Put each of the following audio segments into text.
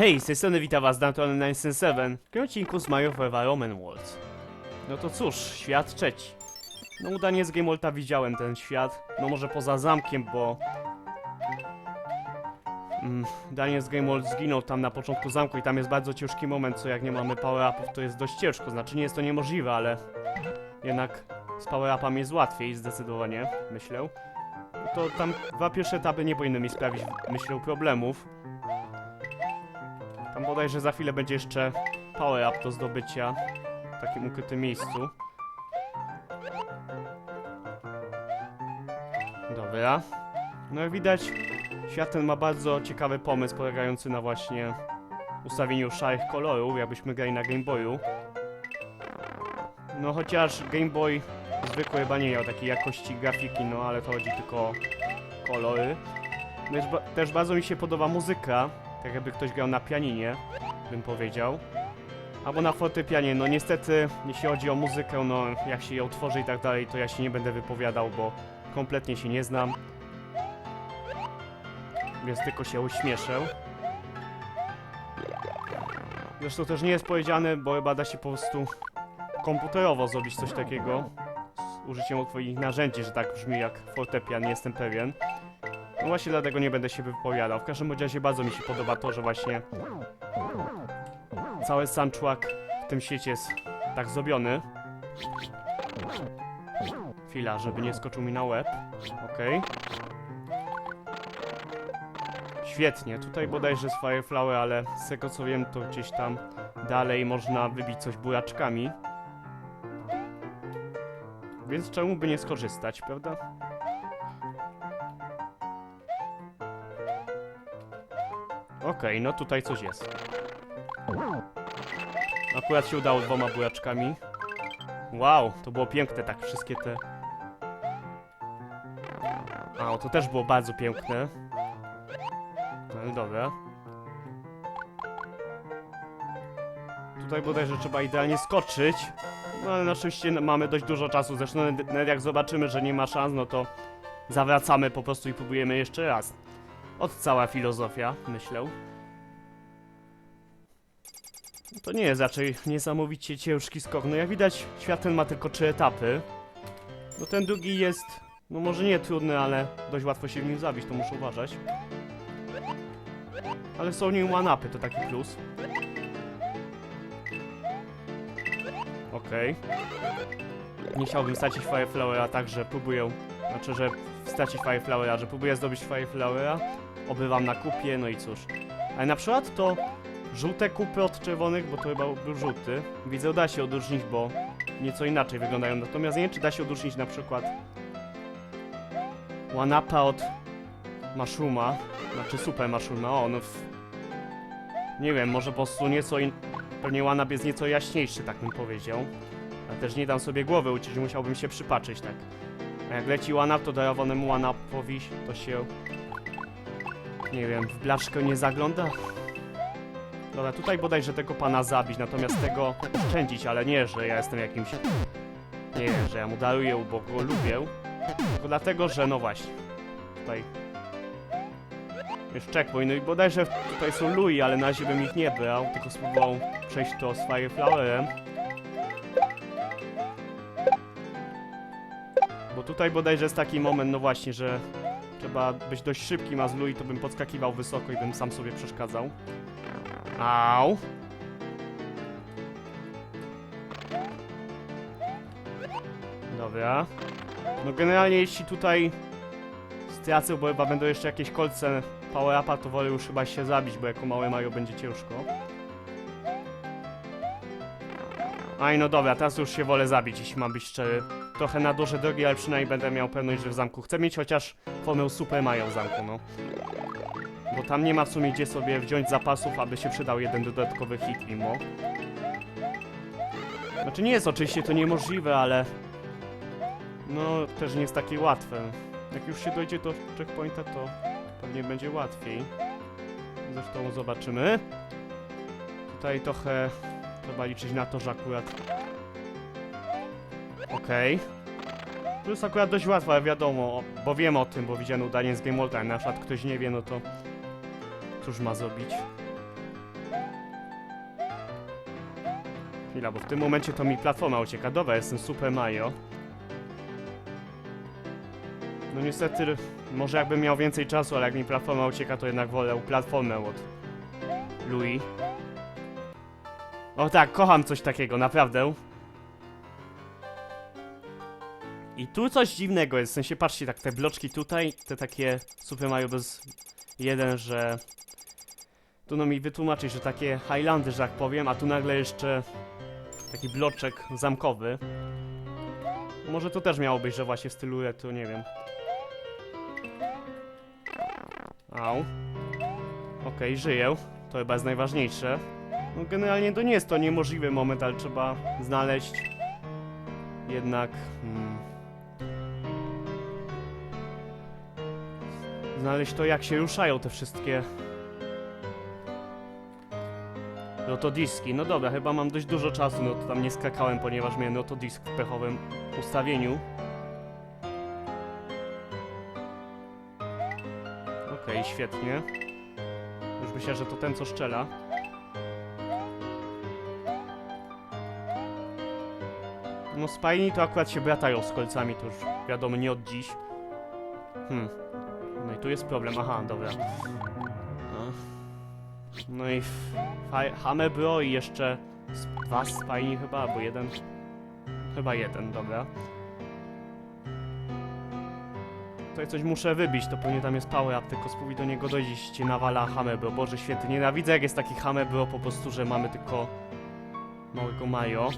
Hej, z tej strony witam was Danton 977 w tym odcinku z Mario Forever Roman World. No to cóż, świat trzeci. No udanie z Game Worlda widziałem ten świat, no może poza zamkiem, bo... Mm, Daniel z Game World zginął tam na początku zamku i tam jest bardzo ciężki moment, co jak nie mamy power-upów to jest dość ciężko, znaczy nie jest to niemożliwe, ale... Jednak z power-upami jest łatwiej zdecydowanie, myślę. No to tam dwa pierwsze etapy nie powinny mi sprawić, myślę, problemów. Bodajże za chwilę będzie jeszcze power up do zdobycia w takim ukrytym miejscu. Dobra. No jak widać, świat ten ma bardzo ciekawy pomysł polegający na właśnie ustawieniu szarych kolorów, jakbyśmy grali na Game Boyu. No chociaż Game Boy zwykły chyba nie miał takiej jakości grafiki, no ale to chodzi tylko o kolory. Też, ba- też bardzo mi się podoba muzyka, tak jakby ktoś grał na pianinie, bym powiedział. Albo na fortepianie, no niestety, jeśli chodzi o muzykę, no jak się ją tworzy i tak dalej, to ja się nie będę wypowiadał, bo kompletnie się nie znam. Więc tylko się uśmieszę. Zresztą też nie jest powiedziane, bo chyba da się po prostu komputerowo zrobić coś takiego z użyciem odpowiednich narzędzi, że tak brzmi jak fortepian, nie jestem pewien. No właśnie dlatego nie będę się wypowiadał. W każdym razie bardzo mi się podoba to, że właśnie cały soundtrack w tym świecie jest tak zrobiony. Chwila, żeby nie skoczył mi na łeb. Okej. Świetnie, tutaj bodajże jest Fireflower, ale z tego co wiem to gdzieś tam dalej można wybić coś buraczkami. Więc czemu by nie skorzystać, prawda? Okej, no tutaj coś jest. Akurat się udało dwoma buraczkami. Wow, to było piękne, tak wszystkie te... A, to też było bardzo piękne. No dobra. Tutaj bodajże trzeba idealnie skoczyć. No ale szczęście mamy dość dużo czasu, zresztą nawet jak zobaczymy, że nie ma szans, no to zawracamy po prostu i próbujemy jeszcze raz. Od cała filozofia, myślę. To nie jest raczej niesamowicie ciężki skok. No jak widać, świat ten ma tylko trzy etapy. No ten drugi jest, no może nie trudny, ale dość łatwo się w nim zabić, to muszę uważać. Ale są nim one-upy, to taki plus. Okej. Nie chciałbym stracić Fireflowera, także próbuję... Znaczy, że stracić Fireflowera, że próbuję zdobyć Fireflowera. Obywam na kupie, no i cóż. Ale na przykład to żółte kupy od czerwonych, bo to chyba był żółty. Widzę, da się odróżnić, bo nieco inaczej wyglądają. Natomiast nie wiem, czy da się odróżnić na przykład one-upa od Mashrooma. Znaczy super Mashrooma. O, no... W... Nie wiem, może po prostu nieco in... Pewnie one-up jest nieco jaśniejszy, tak bym powiedział. Ale też nie dam sobie głowy uciąć, musiałbym się przypatrzeć, tak. Jak leci one-up, to darowonemu one-upowi to się... Nie wiem, w blaszkę nie zagląda? Dobra, tutaj bodajże tego pana zabić, natomiast tego oszczędzić, ale nie, że ja jestem jakimś... Nie wiem, że ja mu daruję, bo go lubię. Tylko dlatego, że no właśnie. Tutaj... Jest checkpoint, no i bodajże tutaj są Louis, ale na razie bym ich nie brał, tylko spróbował przejść to z Fireflowerem. Bo tutaj bodajże jest taki moment, no właśnie, że trzeba być dość szybkim, a z Louis to bym podskakiwał wysoko i bym sam sobie przeszkadzał. Au. Dobra. No generalnie jeśli tutaj stracę, bo chyba będą jeszcze jakieś kolce power upa, to wolę już chyba się zabić, bo jako małe Mario będzie ciężko. Aj no dobra, teraz już się wolę zabić, jeśli mam być szczery. Trochę na duże drogi, ale przynajmniej będę miał pewność, że w zamku chcę mieć chociaż formę Super Mario w zamku, no. Bo tam nie ma w sumie gdzie sobie wziąć zapasów, aby się przydał jeden dodatkowy hit mimo. Znaczy nie jest oczywiście to niemożliwe, ale... No, też nie jest takie łatwe. Jak już się dojdzie do checkpointa, to pewnie będzie łatwiej. Zresztą zobaczymy. Tutaj trochę trzeba liczyć na to, że akurat... Okej. Okay. Jest akurat dość łatwo, ale wiadomo, bo wiem o tym, bo widziałem udanie z Game World Time. Na przykład ktoś nie wie, no to cóż ma zrobić? Chwila, bo w tym momencie to mi platforma ucieka. Dobra, jestem Super Mario. No niestety, może jakbym miał więcej czasu, ale jak mi platforma ucieka, to jednak wolę platformę od Louis. O tak, kocham coś takiego, naprawdę. I tu coś dziwnego jest, w sensie patrzcie, tak te bloczki tutaj, te takie Super Mario Bros. 1, że... Tu no mi wytłumaczyć, że takie Highlandy, że tak powiem, a tu nagle jeszcze taki bloczek zamkowy. Może to też miało być, że właśnie w stylu retro, nie wiem. Au. Okej, żyję. To chyba jest najważniejsze. No generalnie to nie jest to niemożliwy moment, ale trzeba znaleźć jednak... Hmm, znaleźć to, jak się ruszają te wszystkie Notodiski. No dobra, chyba mam dość dużo czasu, no to tam nie skakałem, ponieważ miałem notodisk w pechowym ustawieniu. Okej, świetnie. Już myślę, że to ten, co szczela. No spajni to akurat się bratają z kolcami, to już wiadomo, nie od dziś. Hmm. Tu jest problem, aha, dobra. No, no i Fa- Hamebro i jeszcze dwa spajni chyba, albo jeden. Chyba jeden, dobra. Tutaj coś muszę wybić, to pewnie tam jest power up, tylko spróbuj do niego dojść cię nawala Hamebro. Boże święty, nienawidzę jak jest taki Hamebro po prostu, że mamy tylko małego Majo.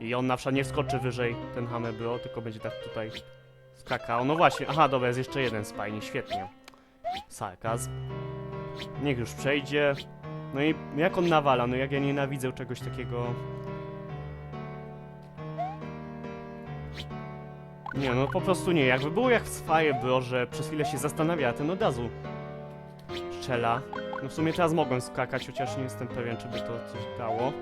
I on na przykład nie wskoczy wyżej ten Hamebro, tylko będzie tak tutaj skakał. No właśnie, aha, dobra, jest jeszcze jeden spajni, świetnie. Sarkazm. Niech już przejdzie. No i jak on nawala? No jak ja nienawidzę czegoś takiego. Nie, no po prostu nie. Jakby było jak w Fire Bro, że przez chwilę się zastanawia, a ten od razu strzela. No w sumie teraz mogłem skakać, chociaż nie jestem pewien, czy by to coś dało.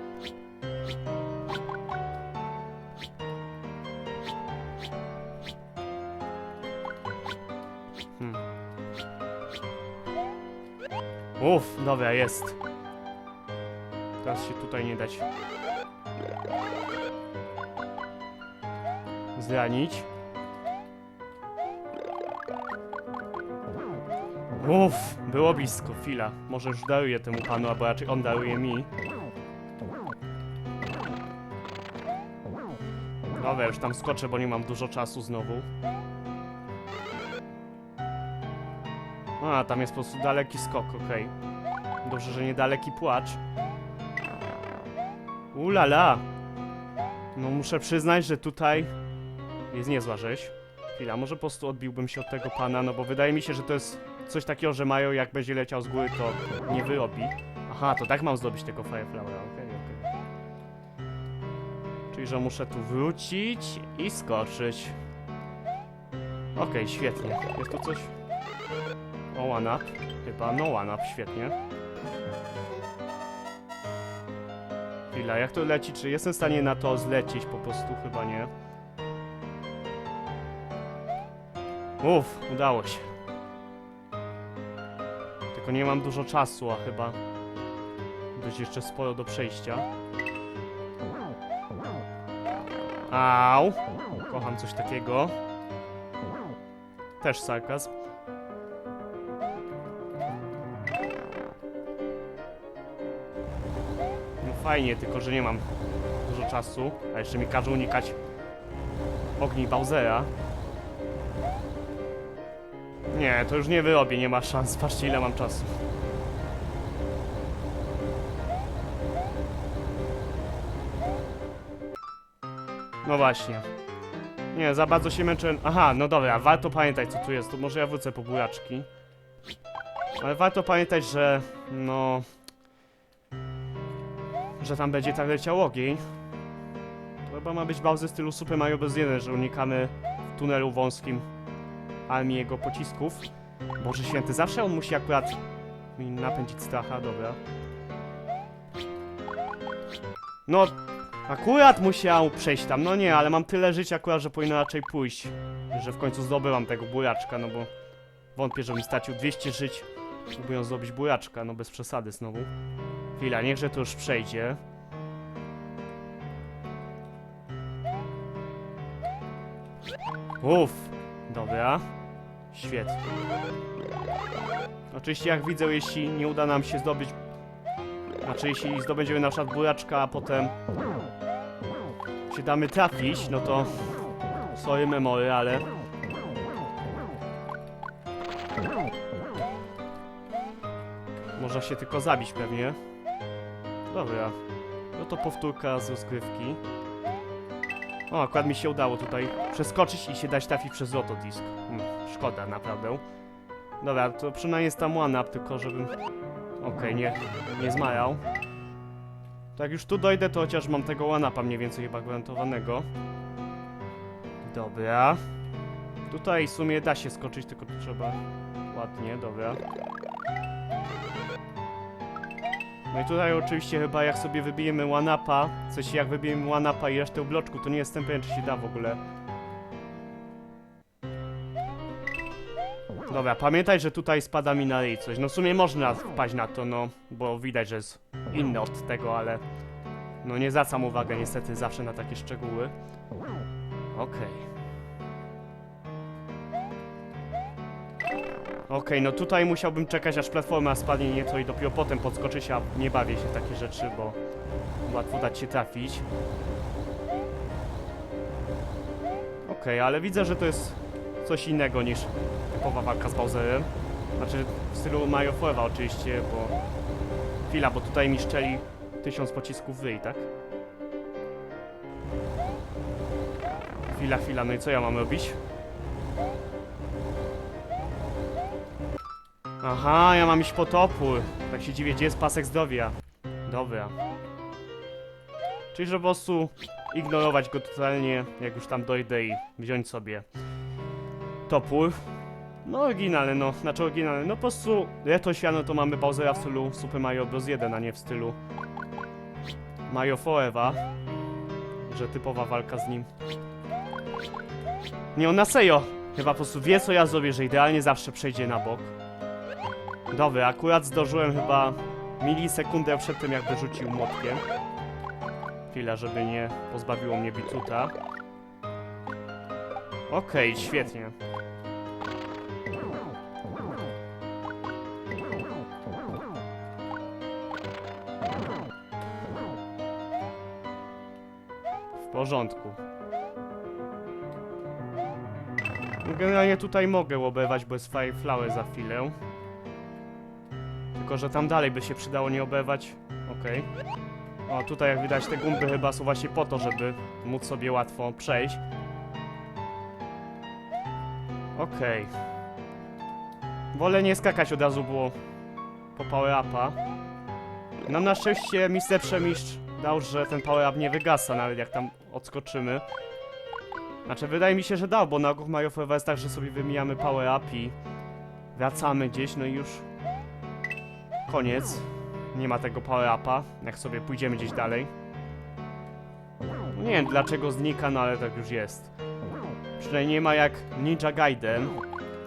Uff, dobra, jest. Teraz się tutaj nie dać zranić. Uff, było blisko, chwila. Może już daruję temu panu, albo raczej on daruje mi. Dobra, już tam skoczę, bo nie mam dużo czasu znowu. A, tam jest po prostu daleki skok, okej. Dobrze, że nie daleki płacz. Ulala! No muszę przyznać, że tutaj jest niezła rzeź. Chwila, może po prostu odbiłbym się od tego pana, no bo wydaje mi się, że to jest coś takiego, że mają jak będzie leciał z góry, to nie wyrobi. Aha, to tak mam zdobyć tego Fireflowera, okej, okej. Czyli, że muszę tu wrócić i skoczyć. Okej, świetnie. Jest tu coś? O, one up. Chyba no up, świetnie. Chwila, jak to leci? Czy jestem w stanie na to zlecieć? Po prostu chyba nie. Uff, udało się. Tylko nie mam dużo czasu, a chyba dość jeszcze sporo do przejścia. Au! Kocham coś takiego. Też sarkazm. Fajnie, tylko że nie mam dużo czasu, a jeszcze mi każe unikać ogni Bowsera. Nie, to już nie wyrobię, nie ma szans. Patrzcie ile mam czasu. No właśnie. Nie, za bardzo się męczę. Aha, no dobra, warto pamiętać co tu jest. To może ja wrócę po buraczki. Ale warto pamiętać, że no... Że tam będzie tak leciał ogień. To chyba ma być w stylu Super Mario Bros. 1, że unikamy w tunelu wąskim armii jego pocisków. Boże święty, zawsze on musi akurat mi napędzić stracha, dobra. No, akurat musiał przejść tam, no nie, ale mam tyle życia akurat, że powinno raczej pójść. Że w końcu zdobyłam tego buraczka, no bo wątpię, że mi stracił 200 żyć, Próbują zdobyć bujaczka, no bez przesady znowu. Chwila, niechże to już przejdzie. Uff, dobra. Świetnie. Oczywiście jak widzę, jeśli nie uda nam się zdobyć... Znaczy, jeśli zdobędziemy na przykład a potem... się damy trafić, no to... Sorry memory, ale... Można się tylko zabić pewnie. Dobra. No to powtórka z rozgrywki. O, akurat mi się udało tutaj przeskoczyć i się dać trafić przez złoto disk. Hmm, szkoda, naprawdę. Dobra, to przynajmniej jest tam one up, tylko żebym... Okej, nie, nie zmajał. To jak już tu dojdę, to chociaż mam tego one upa mniej więcej chyba gwarantowanego. Dobra. Tutaj w sumie da się skoczyć, tylko trzeba ładnie, dobra. No i tutaj oczywiście chyba jak sobie wybijemy one-upa, sensie jak wybijemy one-upa i resztę bloczku, to nie jestem pewien czy się da w ogóle. Dobra, pamiętaj, że tutaj spada mi na ryj coś. No w sumie można wpaść na to, no, bo widać, że jest inny od tego, ale... No nie zwracam uwagę niestety zawsze na takie szczegóły. Okej. Okej, no tutaj musiałbym czekać aż platforma spadnie nieco i dopiero potem podskoczyć, a nie bawię się w takie rzeczy, bo łatwo dać się trafić. Okej, ale widzę, że to jest coś innego niż typowa walka z Bowserem. Znaczy w stylu Mario Forever oczywiście, bo... Chwila, bo tutaj mi szczeli tysiąc pocisków wyj, tak? Chwila, chwila, no i co ja mam robić? Aha, ja mam iść po topór. Tak się dziwię, gdzie jest pasek zdrowia. Dobra. Czyli, że po prostu ignorować go totalnie, jak już tam dojdę i wziąć sobie topór. No oryginalny, no, znaczy oryginalny, no po prostu retro świano to mamy Bowsera w stylu Super Mario Bros. 1, a nie w stylu Mario Forever. Że typowa walka z nim. Nie, on na serio. Chyba po prostu wie co ja zrobię, że idealnie zawsze przejdzie na bok. Dobra, akurat zdążyłem chyba milisekundę przed tym, jakby rzucił młotkiem. Chwila, żeby nie pozbawiło mnie bituta. Okej, świetnie. W porządku. Generalnie tutaj mogę oberwać, bo jest Fireflower za chwilę. Tylko, że tam dalej by się przydało nie oberwać. Okej. O, tutaj jak widać te gumby chyba są właśnie po to, żeby móc sobie łatwo przejść. Okej. Wolę nie skakać od razu było po power upa. No na szczęście Mister Przemistrz dał, że ten power up nie wygasa nawet jak tam odskoczymy. Znaczy wydaje mi się, że dał, bo na ogół Mario jest tak, że sobie wymijamy power up i wracamy gdzieś, no i już koniec. Nie ma tego power upa, jak sobie pójdziemy gdzieś dalej. Nie wiem dlaczego znika, no ale tak już jest. Przynajmniej nie ma jak Ninja Gaiden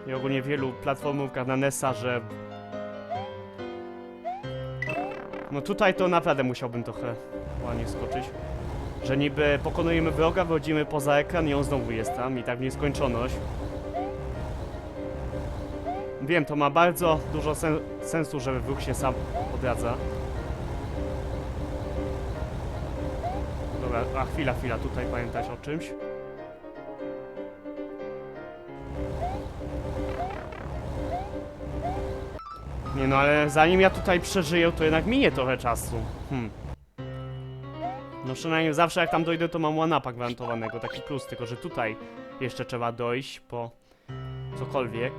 i ogólnie wielu platformówkach na NES-a, że... No tutaj to naprawdę musiałbym trochę ładnie skoczyć. Że niby pokonujemy wroga, wychodzimy poza ekran i on znowu jest tam i tak w nieskończoność. Wiem, to ma bardzo dużo sen sensu, żeby wróg się sam odradza. Dobra, a chwila, chwila, tutaj pamiętać o czymś. Nie no, ale zanim ja tutaj przeżyję, to jednak minie trochę czasu. Hmm. No przynajmniej zawsze jak tam dojdę, to mam one gwarantowanego, taki plus, tylko że tutaj jeszcze trzeba dojść po cokolwiek.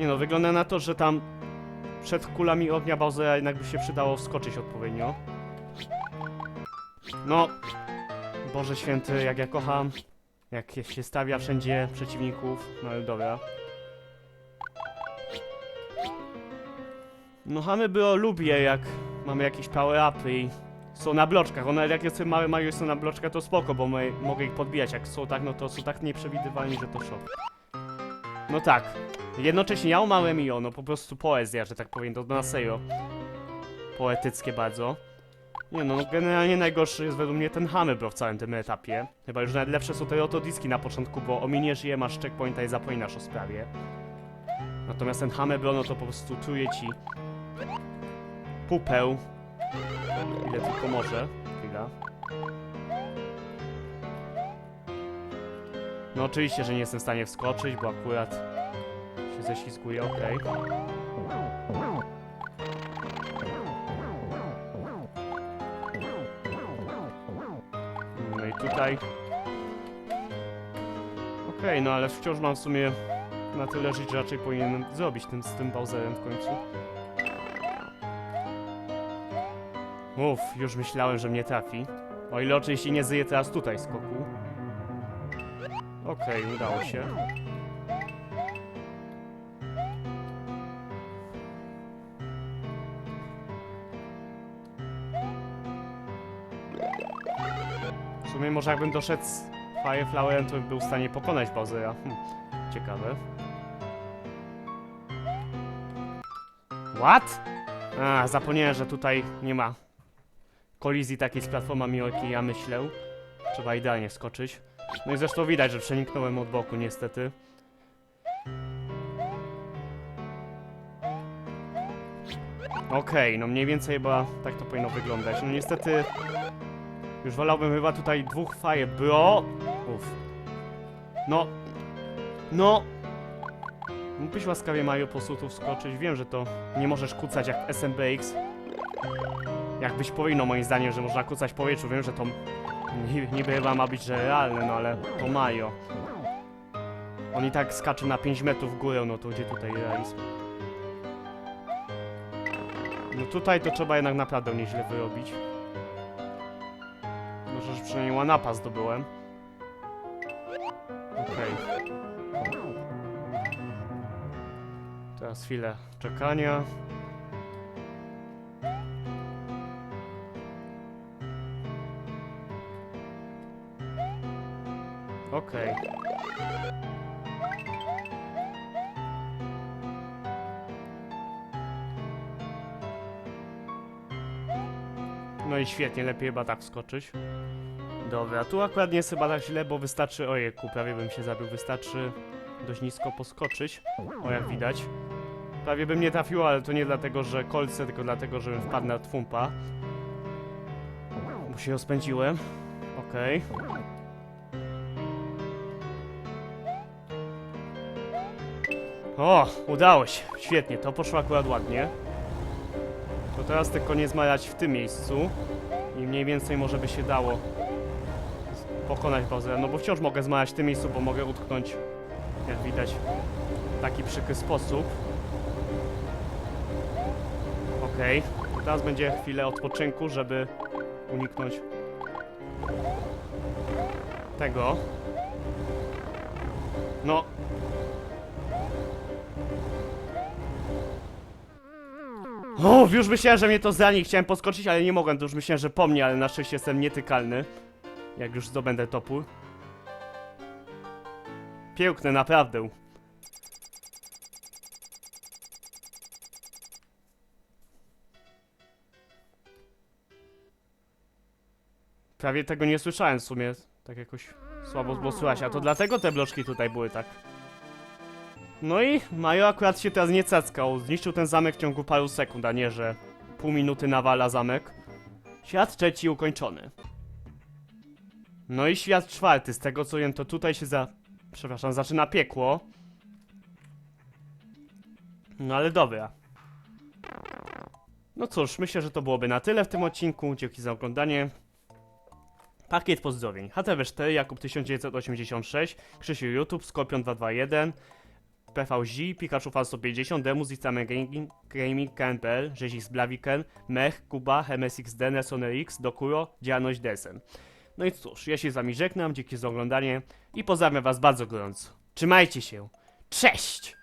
Nie no, wygląda na to, że tam przed kulami ognia Bowsera jednak by się przydało wskoczyć odpowiednio. No, Boże Święty, jak ja kocham, jak się stawia wszędzie przeciwników, no ale dobra. No Hamy było lubię, jak mamy jakieś power-upy i są na bloczkach. One jak jest małe Mario są na bloczkach, to spoko, bo my, mogę ich podbijać. Jak są tak, no to są tak nieprzewidywalni, że to szok. No tak. Jednocześnie ja umarłem i ono, po prostu poezja, że tak powiem, to na. Poetyckie bardzo. Nie no, no, generalnie najgorszy jest według mnie ten Hammerbro w całym tym etapie. Chyba już nawet lepsze są te autodiski na początku, bo ominiesz je, masz checkpointa i zapominasz o sprawie. Natomiast ten Hammerbro, no to po prostu truje ci pupeł. Ile tylko może. Chwila. No oczywiście, że nie jestem w stanie wskoczyć, bo akurat się ześlizguje, okej. No i tutaj. Okej, no ale wciąż mam w sumie na tyle żyć, że raczej powinienem zrobić tym, z tym Bowserem w końcu. Uff, już myślałem, że mnie trafi. O ile oczywiście nie zje teraz tutaj skoku. Okej, udało się. W sumie może jakbym doszedł z Fireflowerem, to bym był w stanie pokonać Bowsera. Hm, ciekawe. What? A, zapomniałem, że tutaj nie ma kolizji takiej z platformami, o jakiej ja myślę. Trzeba idealnie skoczyć. No i zresztą widać, że przeniknąłem od boku, niestety. Okej, no mniej więcej chyba tak to powinno wyglądać. No niestety... Już wolałbym chyba tutaj dwóch fire bro. Uff. No. No. Mógłbyś łaskawie Mario po tu wskoczyć. Wiem, że to nie możesz kucać jak SMBX. Jakbyś powinno moim zdaniem, że można kucać w powietrzu. Wiem, że to ni- niby chyba ma być że realne, no ale to Mario. On i tak skacze na 5 metrów w górę, no to gdzie tutaj realizm? No tutaj to trzeba jednak naprawdę nieźle wyrobić. Może, że przynajmniej łanapa zdobyłem. Okej. Teraz chwilę czekania. Okej. No i świetnie, lepiej chyba tak wskoczyć. Dobra, tu akurat nie jest chyba tak źle, bo wystarczy, ojejku, prawie bym się zabił, wystarczy dość nisko poskoczyć, o jak widać. Prawie bym nie trafił, ale to nie dlatego, że kolce, tylko dlatego, że wpadł na twumpa. Bo się rozpędziłem. Okej. O, udało się. Świetnie, to poszło akurat ładnie. To teraz tylko nie zmalać w tym miejscu. I mniej więcej może by się dało pokonać Bowsera. No bo wciąż mogę zmalać w tym miejscu, bo mogę utknąć, jak widać, w taki przykry sposób. Okej. Teraz będzie chwilę odpoczynku, żeby uniknąć tego. No. O, już myślałem, że mnie to zrani. Chciałem poskoczyć, ale nie mogłem. To już myślałem, że po mnie, ale na szczęście jestem nietykalny. Jak już zdobędę topór. Piękne, naprawdę. Prawie tego nie słyszałem w sumie. Tak jakoś słabo było słychać, a to dlatego te bloczki tutaj były tak. No i Majo akurat się teraz nie cackał. Zniszczył ten zamek w ciągu paru sekund, a nie, że pół minuty nawala zamek. Świat trzeci ukończony. No i świat czwarty, z tego co wiem, to tutaj się za... Przepraszam, zaczyna piekło. No ale dobra. No cóż, myślę, że to byłoby na tyle w tym odcinku. Dzięki za oglądanie. Pakiet pozdrowień. HTV4, Jakub 1986, Krzysiu YouTube, Skorpion 221, PVZ, Pikachu Fan 150, Demus, Istame Gaming, Gaming, KNPL, Rzezik z Blaviken, Mech, Kuba, MSXD, Nesone X, Dokuro, Działalność Desem. No i cóż, ja się z wami żegnam, dzięki za oglądanie i pozdrawiam was bardzo gorąco. Trzymajcie się. Cześć!